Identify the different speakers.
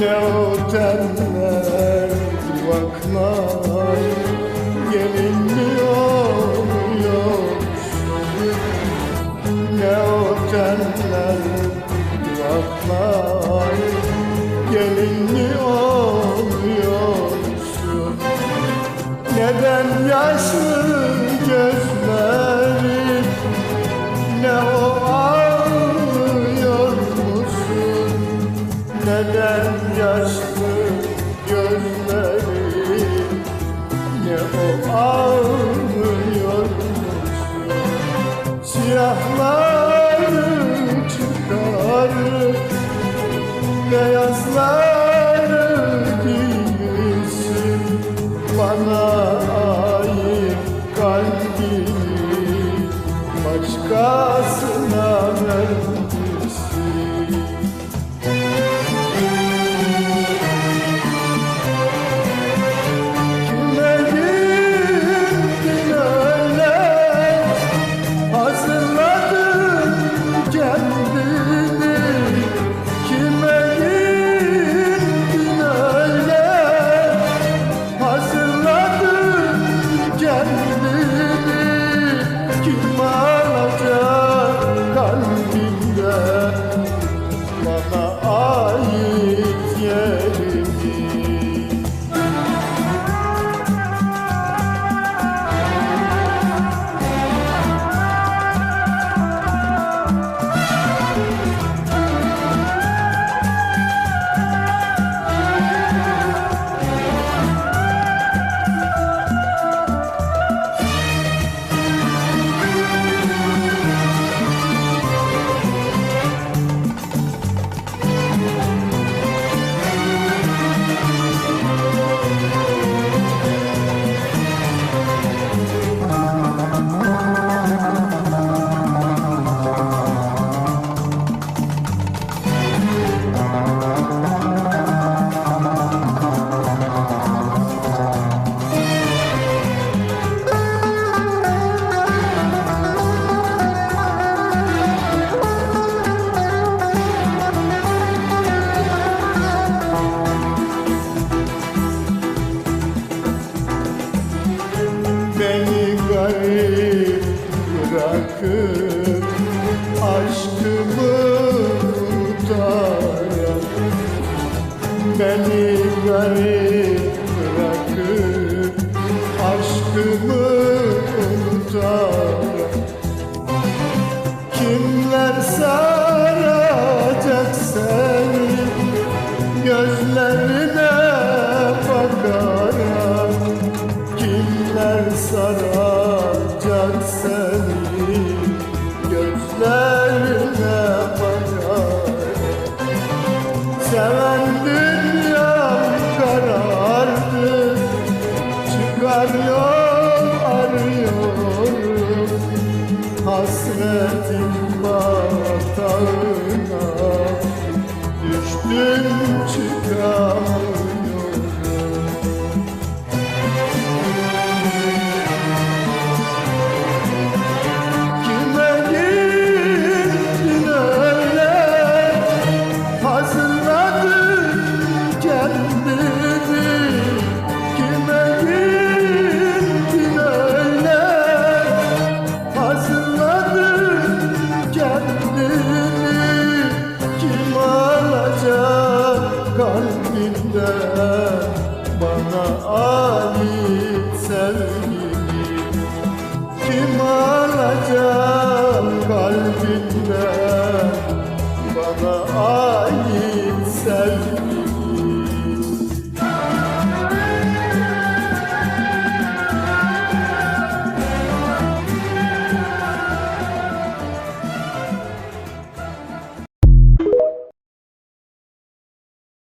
Speaker 1: Ne oteller, vaklar Gelin mi oluyor Ne oteller, vaklar Gelin mi oluyorsun Neden yaşlı gözlerin yaşlı gözlerin Ne o ağlıyor Siyahları çıkar Beyazları giysin Bana ait kalbini Başkasına vermişsin Garip bırakıp aşkımı unutarak Kimler saracak seni gözlerine bakarak? Kimler saracak seni Yeah. Kalbinde Bana ait sevgini kim alacak kalbinde